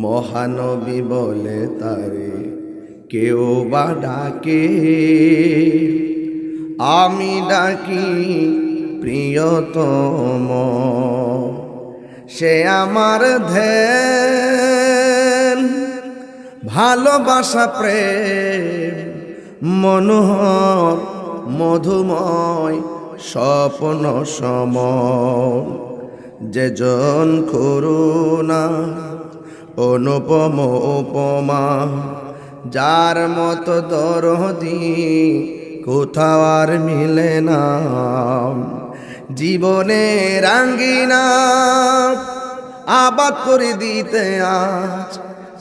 মহানবী বলে তারে, কেউ বা ডাকে। আমি ডাকি প্রিয়তম, সে আমার ধ্যান। ভালোবাসা, প্রেম, মনোহর, মধুময়, স্বপ্ন সম যেজন করুণা অনুপম উপমা যার মতো দরদি কোথাও আর মিলে না। জীবনে রাঙ্গিনা আবাদ করে দিতে আজ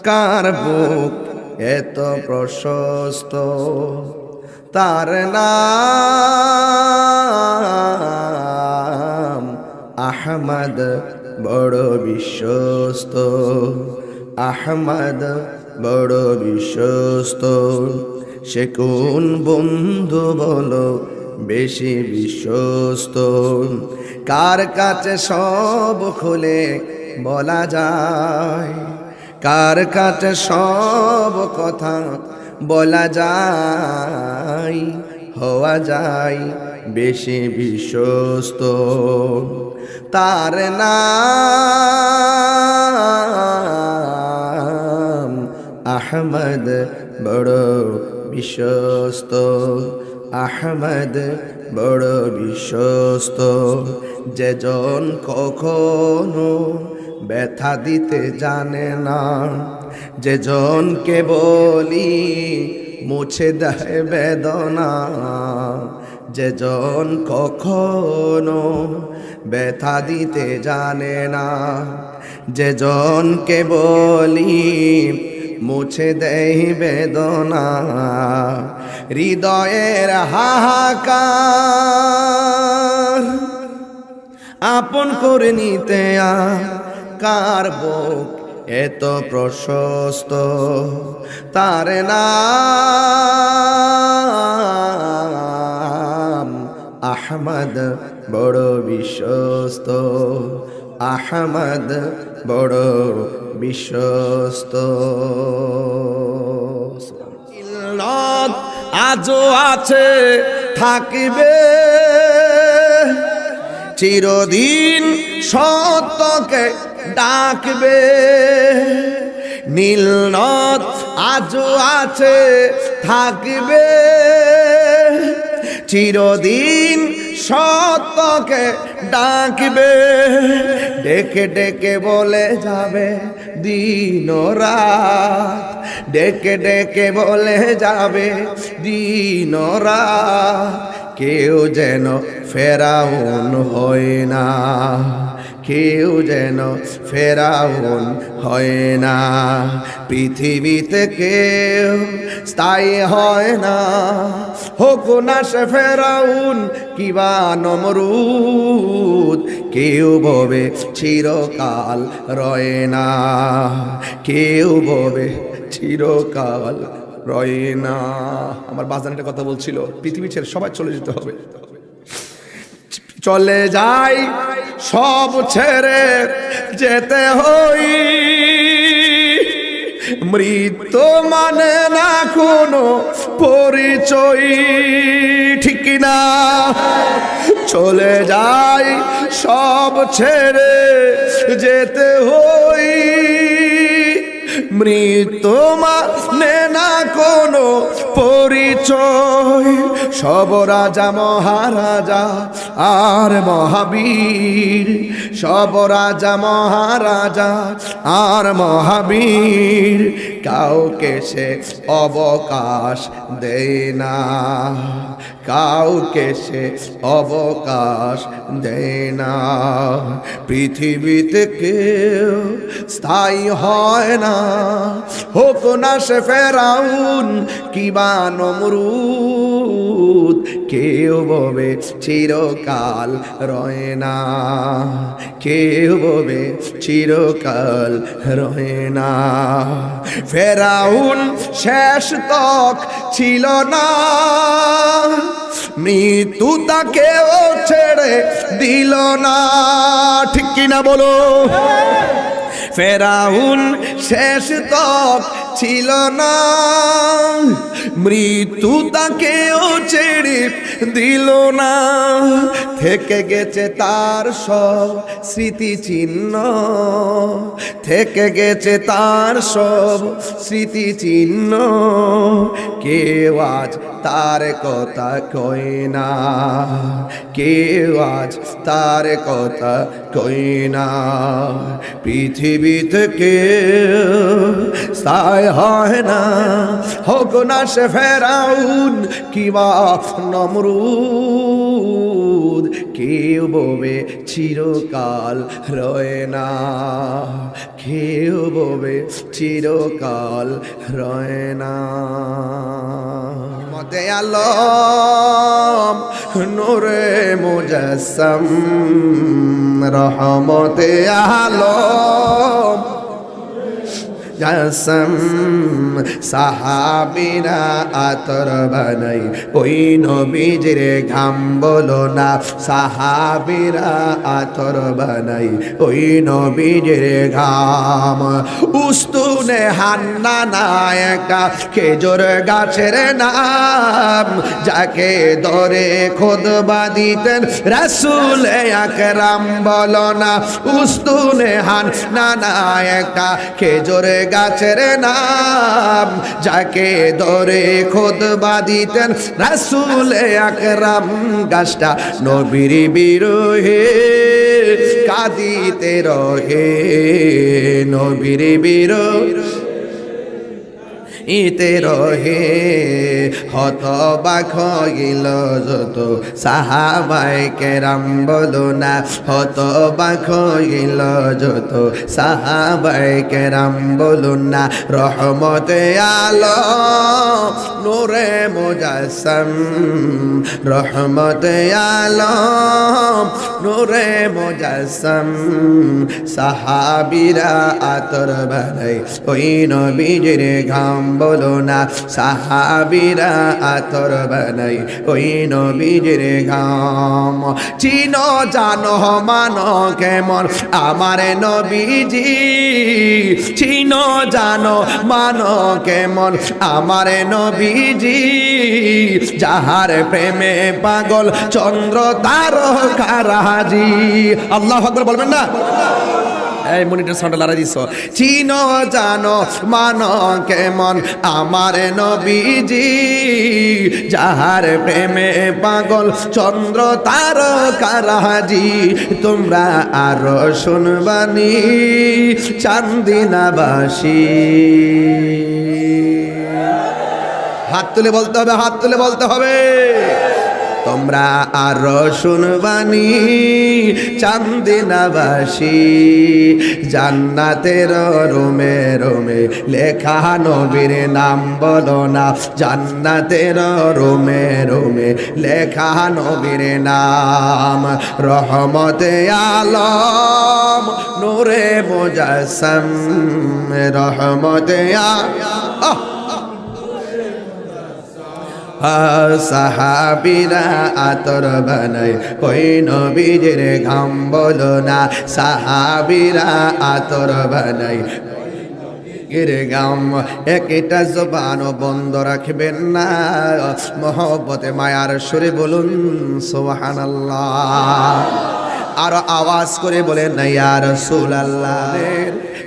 কার বুক এত প্রশস্ত? তার নাম আহমদ বড় বিশ্বস্ত। আহমদ বড় বিশ্বস্ত। সে কোন বন্ধু বলো বেশি বিশ্বস্ত? কার কাছে সব খুলে বলা যায়? কার কাছে সব কথা বলা যায়? হওয়া যায় বেশি বিশ্বস্ত। তার নাম আহমদ বড় বিশ্বস্ত, আহমদ বড় বিশ্বস্ত। যেজন কখনো ব্যথা দিতে জানে না যেজনকে বলি মুছে দেয় বেদনা। যেজন কখনো ব্যথা দিতে জানে না, যে যেজনকে বলি মুছে দেয় বেদনা, হৃদয়ের হাহাকার আপন করে নিতে কার বুক এত প্রশস্ত, তার নাম আহমদ বড় বিশ্বস্ত, আহমদ বড় বিশ্বস্ত। আজও আছে, থাকবে। চিরদিন সত্যকে ডাকবে। নীলনত আজও আছে, থাকবে। চিরদিন সত্যকে ডাকবে, ডেকে ডেকে বলে যাবে দিন রাত। ডেকে ডেকে বলে যাবে দিন রাত। কেউ যেন ফেরাউন হয় না। কেউ যেন ফেরাউন হয় না। পৃথিবীতে কেউ স্থায়ী হয় না। হোক না সে ফেরাউন কিবা নমরুদ, কেউ ববে চিরকাল রয় না। কেউ ববে চিরকাল রয় না। আমার একটা কথা বলছিল, পৃথিবী ছেড়ে সবাই চলে যেতে হবে। চলে যাই সব ছেড়ে যেতে হই। মৃত্যু মানে না কোনো পরিচয়। ঠিক না চলে যাই সব ছেড়ে যেতে হই। মৃত্যু মানে না কোনো পরিচয়। সব রাজা, মহারাজা আর মহাবীর। সব রাজা, মহারাজা আর মহাবীর। কাউকে সে অবকাশ দেয় না। কাউকে সে অবকাশ দেয় না পৃথিবীতে কেউ স্থায়ী হয় না। হোক না সে ফেরাউন কিবা নমরুদ, কেউ ববে চিরকাল রয় না। কেউ ববে চিরকাল রয় না। ফেরাউন শেষ তক ছিল না। মৃত্যু তাকেও ছেড়ে দিল না। ঠিক কিনা বলো? ফেরাউন শেষ তক ছিল না। মৃত্যু তাকেও ছেড়ে দিল না। থেকে গেছে তার সব স্মৃতি চিহ্ন থেকে গেছে তার সব স্মৃতি চিহ্ন কেউ আজ তার কথা কই না। কেউ আজ তার কথা কই না। পৃথিবী থেকে সায় হয় না। হোক না সে ফেরাউন কিবা নমরুদ। কেউ ববে চিরকাল রয় না। কেউ ববে চিরকাল রয় না। মতে আলম নূরে মুজাসম রহমতে আলম জাসম সাহাবিরা আতর বানাই। ওই নবীজির ঘাম বলো না, সাহাবিরা আতর বানাই। ওই নবীজির ঘাম। উস্তুনে হান্না নায়কা, খেজুর গাছের নাম। যাকে ধরে খোদবা দিতেন রাসুল আকরাম বলো না, উস্তুনে হান্না নায়কা, খেজুর গাছের নাম যাকে ধরে খোদ দিতেন রাসুল আকরাম। গাছটা নবীর বিরোহে, কাঁদিতে রহে নবীর বিরোহ ইতে রহে হত বাখ গিল যত সাহাবাই কেরাম, বলো না। হত বাখ গিল যত সাহাবাই কেরাম, বলো না। রহমতে আলো, নূরে মোজাসম। রহমতে আলো, নূরে মোজাসম। সাহাবিরা আতর বানাই ওই নবীজির ঘাম, বলো না। সাহাবিরা আতর বানাই, ওই নবীজির ঘাম চিন, জানো, মানো, কেমন আমার নবীজি? চিন, জানো, মানো, কেমন আমার নবীজি? যাহার প্রেমে পাগল চন্দ্র তার কারাজি আল্লাহ বলবেন না? এই মনিটর সাউন্ড লড়াই দিছ। চিন, জানো, মান, কেমন আমার নবীজি, যাহার প্রেমে পাগল চন্দ্র তার কারাজি তোমরা আরও শুনবানি চান্দিনাবাসী। হাত তুলে বলতে হবে, হাত তুলে বলতে হবে। তোমরা আরও শুনবানি চান্দিনাবাসী। জান্নাতের রোমে রোমে লেখা নবীর নাম বলো না। জান্নাতের রোমে রোমে লেখা নবীর নাম। রহমতে আলম, নূরে মোজাসম। রহমতে আহ! সাহাবিরা আতর বানাই ওই নবীজের ঘাম বলো না, সাহাবিরা আতর বানাই এর গাম একটা জবান বন্ধ রাখবেন না, মহব্বতে মায়ার সুরে বলুন সোহান আর আওয়াজ করে বলেন না ইয়ার সুল আল্লাহ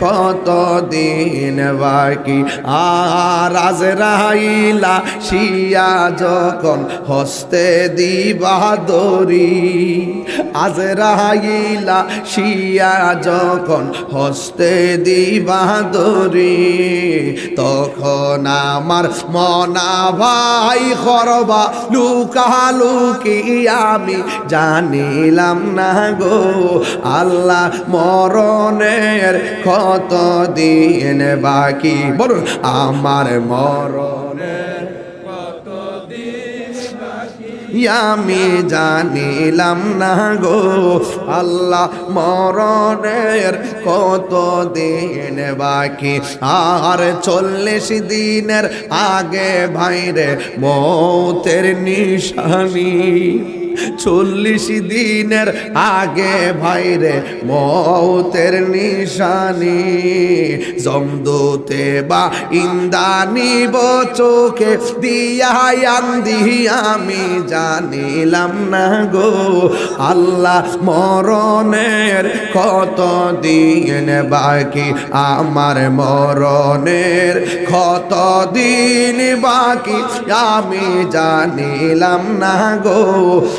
কত দিন বাকি? আর আজ রাইলা শিয়া যখন হস্তে দিবা দরি আজ রাইলা শিয়া যখন হস্তে দিবা দরি তখন আমার মনা ভাই খরবা লুকা লুকি আমি জানিলাম না গো। আল্লাহ মরণের কত দিন বাকি? বলুন, আমার মরণের আমি জানিলাম না গো, আল্লাহ মরণের কত দিন বাকি? আর চল্লিশ দিনের আগে ভাইরে মৌতের নিশানি চল্লিশ দিনের আগে ভাইরে মতের নিশানি, জমদুতে বা ইন্দানি চোখে দিয়া আন্দি, আমি জানিলাম না গো। আল্লাহ মরণের কত দিন বাকি, আমার মরণের কত দিন বাকি, আমি জানিলাম না গো।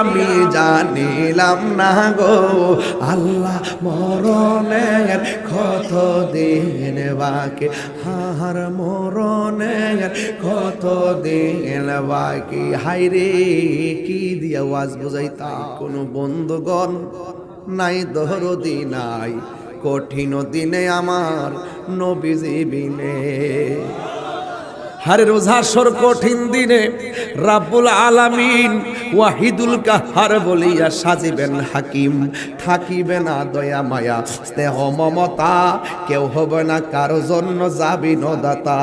আমি জানিলাম না গো, আল্লাহ মরণের কত দিন বাকি হার মরণের কত দিন বাকি। হাইরে কি দিয়া ওয়াজ বুঝাইতা কোনো বন্ধুগণ নাই দহরদি নাই, কঠিন দিনে আমার নবীজি বিনে। হারে রোজাসর কঠিন দিনে রাব্বুল আলামিন ওয়াহিদুল কাহার বলিয়া সাজিবেন হাকিম। থাকিবে না দয়া মায়া, স্নেহ মমতা, কেউ হবে না কারও জন্য যাবি নদাতা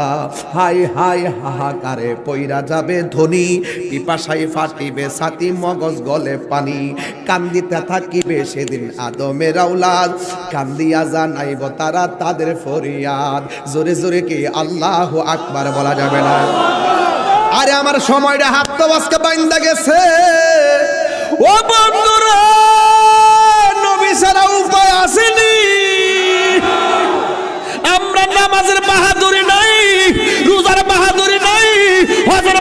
হাই হাই হাহাকারে পইরা যাবে ধনী পিপাসাই ফাটিবে ছাতি মগজ গলে পানি। কান্দিতে থাকিবে সেদিন আদমের আউলাদ কান্দিয়া জানাইব তারা তাদের ফরিয়াদ। জোরে জোরে কি আল্লাহ আকবার বলা যাবে না। আরে আমার সময়টা হাত তো আজকে বাইন্দা গেছে। ও নবী ছাড়া উপায় আসেনি। আমরা নামাজের বাহাদুরি নাই, রোজার বাহাদুরি নাই, হজের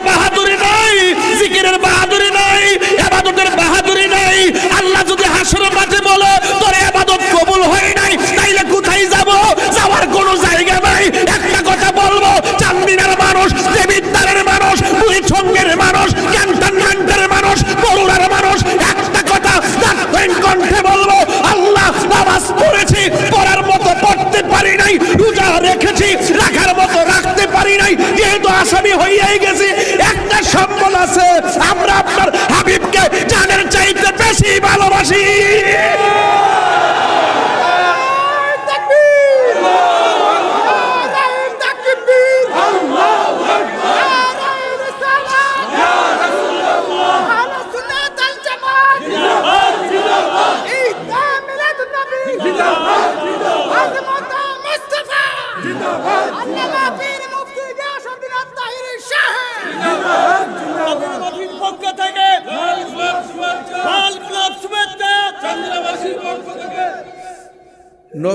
ভালোবাসি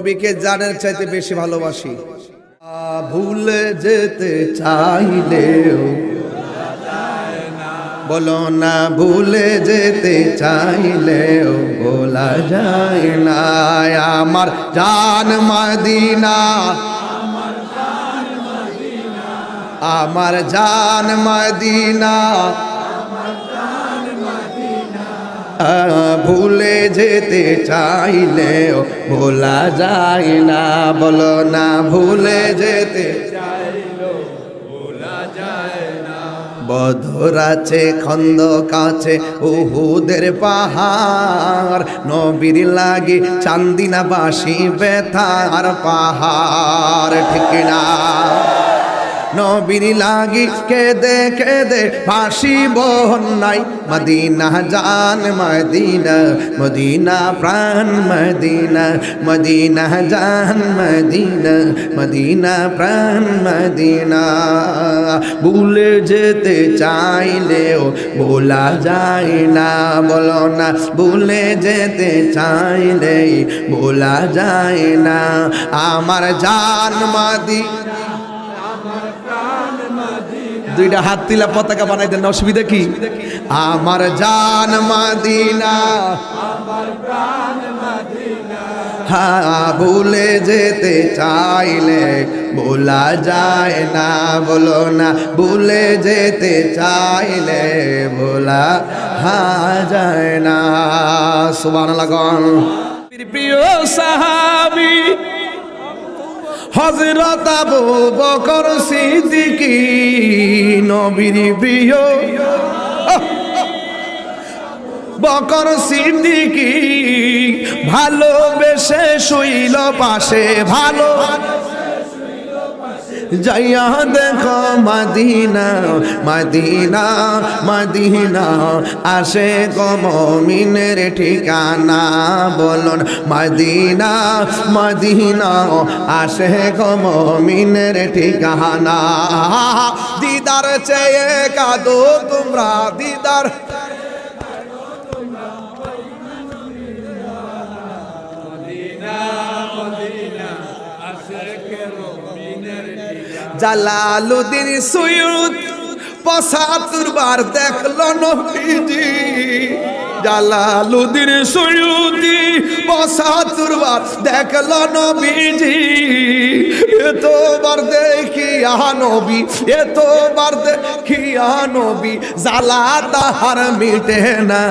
নবীকে জানের চাইতে বেশি ভালোবাসি। ভুলে যেতে চাইলেও বলো না, ভুলে যেতে চাইলেও বলা যায় না। আমার জান মদিনা, আমার জান মদিনা। ভুলে যেতে চাইলেও ভোলা যায় না, বলো না, ভুলে যেতে বধর আছে, খন্দ কাছে, উহুদের পাহাড়। নবীর লাগে চান্দিনা বাসি বেথার পাহাড়, ঠিক না। নবীর লাগি কেদে কেদে বহন নাই। মদিনা জান, মদিনা মদিনা প্রাণ, মদিনা মদিনা জান, মদিনা মদিনা প্রাণ, মদিনা। ভুলে যেতে চাইলেও ভোলা যায় না, বলো না। ভুলে যেতে চাইলেই ভোলা যায় না। আমার জান মাদি দুইটা হাত তিলা পতাকা বানাই দেন, অসুবিধা কি? আমার জান মাদিনা হ্যাঁ ভুলে যেতে চাইলে ভোলা যায় না, বলো না, ভুলে যেতে চাইলে ভোলা হ্যাঁ যায় না। সুবান লাগন প্রিয় সাহাবি হজরত আবু বকর সিদ্দিকি নবীর প্রিয়! বকর সিদ্দিকি ভালোবেসে শুইল পাশে ভালো যাইয়া দেখো মদিনা মদিনা মদিনা। আসে গমিনের ঠিকানা, বলুন মদিনা মদিনা। আসে গমিনের ঠিকানা। দিদার চেয়ে কাদো তোমরা, দিদার জালালুদ্দিন সুয়ুদ পঁচাত্তর বার দেখল নবীজি। জালালুদ্দিন সুয়ুদি পঁচাত্তর বার দেখল নবীজি। এতবার দেখিয়া নবী, এতবার দেখিয়া নবী জালা তাহার মিটে না।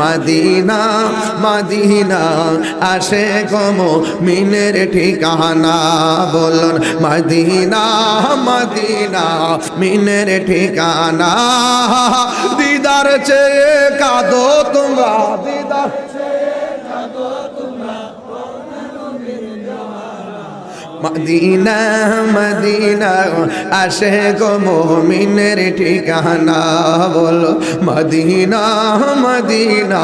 মদিনা মদিনা, আসে গম মিনের ঠিকানা বলুন। মদিনা মদিনা, মিনের ঠিকানা। দিদার চেয়ে কাঁদো মদিনা মদিনা, আসে গো মোমিনের ঠিকানা, বলো, মদিনা মদিনা,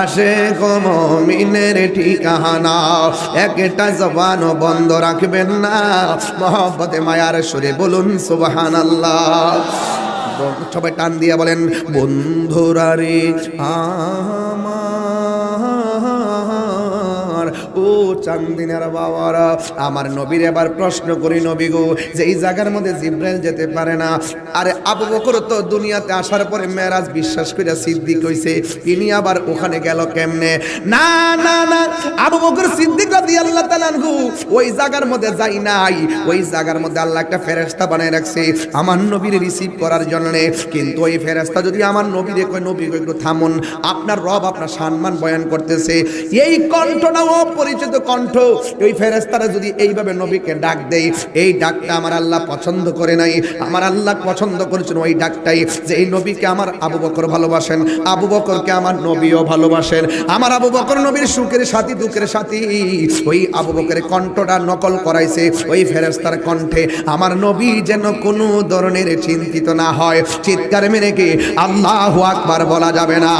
আসে গো মোমিনের ঠিকানা। একটা জবান বন্ধ রাখবেন না। মহব্বতে, মায়ার সুরে বলুন সুবাহান আল্লাহ সবাই টান দিয়া বলেন বন্ধুরা রে আমার ও চান্দিনার বাবারা, আমার নবীর এবার প্রশ্ন করি নবী গো, যে এই জায়গার মধ্যে জিব্রাইল যেতে পারে না। আরে আবু বকর তো দুনিয়াতে আসার পরে মেরাজ বিশ্বাস করে সিদ্দিক হইছে তিনি আবার ওখানে গেল কেমনে? না না না, আবু বকর সিদ্দিক রাদিয়াল্লাহু তাআলা আনহু, ওই জায়গার মধ্যে যাই নাই। ওই জায়গার মধ্যে আল্লাহ একটা ফেরেশতা বানায় রাখছে, আমার নবীর রিসিভ করার জন্য। কিন্তু ওই ফেরেশতা যদি আমার নবীরে কই নবী একটু থামুন, আপনার রব আপনার সম্মান বয়ান করতেছে। এই কণ্ঠটা অপরিচিত কণ্ঠ, ওই ফেরেশতারা যদি এইভাবে নবীকে ডাক দেয়, এই ডাকটা আমার আল্লাহ পছন্দ করে নাই। আমার আল্লাহ পছন্দ করেছেন ওই ডাকটাই যে এই নবীকে আমার আবু বকর ভালোবাসেন, আবু বকরকে আমার নবীও ভালোবাসেন। আমার আবু বকর নবীর সুখের সাথী, দুঃখের সাথী, ওই আবু বকরের কণ্ঠটা নকল করাইছে ওই ফেরেস্তার কণ্ঠে। আমার নবী যেন কোনো ধরনের চিন্তিত না হয়। চিৎকার মেরে কি, আল্লাহ আকবার বলা যাবে না।